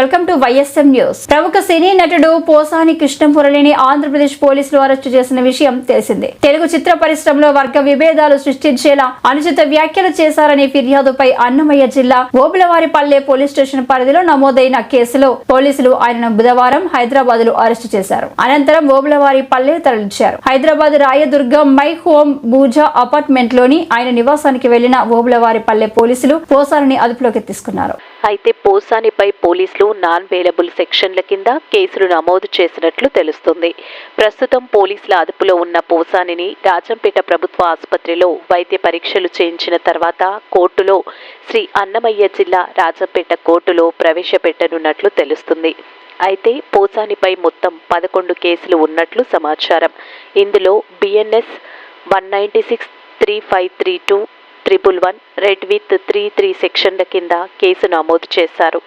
Welcome to YSM news. ప్రముఖ సినీ నటుడు పోసాని కృష్ణపురళిని ఆంధ్రప్రదేశ్ పోలీసులు అరెస్టు చేసిన విషయం తెలిసిందే. తెలుగు చిత్ర పరిశ్రమలో వర్గ విభేదాలు సృష్టించేలా అనుచిత వ్యాఖ్యలు చేశారనే ఫిర్యాదుపై అన్నమయ్య జిల్లా ఓబులవారిపల్లె పోలీస్ స్టేషన్ పరిధిలో నమోదైన కేసులో పోలీసులు ఆయనను బుధవారం హైదరాబాద్లో అరెస్టు చేశారు. అనంతరం ఓబులవారిపల్లె తరలించారు. హైదరాబాద్ రాయదుర్గం మై హోమ్ బూజా అపార్ట్మెంట్లోని ఆయన నివాసానికి వెళ్ళిన ఓబులవారిపల్లె పోలీసులు పోసాని అదుపులోకి తీసుకున్నారు. అయితే పోసానిపై పోలీసులు నాన్ బెయిలబుల్ సెక్షన్ల కింద కేసులు నమోదు చేసినట్లు తెలుస్తుంది. ప్రస్తుతం పోలీసుల అదుపులో ఉన్న పోసానిని రాజంపేట ప్రభుత్వ ఆసుపత్రిలో వైద్య పరీక్షలు చేయించిన తర్వాత కోర్టులో శ్రీ అన్నమయ్య జిల్లా రాజంపేట కోర్టులో ప్రవేశపెట్టనున్నట్లు తెలుస్తుంది. అయితే పోసానిపై మొత్తం పదకొండు కేసులు ఉన్నట్లు సమాచారం. ఇందులో BNS one ninety six three five three two triple one read with three three సెక్షన్ల కింద కేసు నమోదు చేశారు.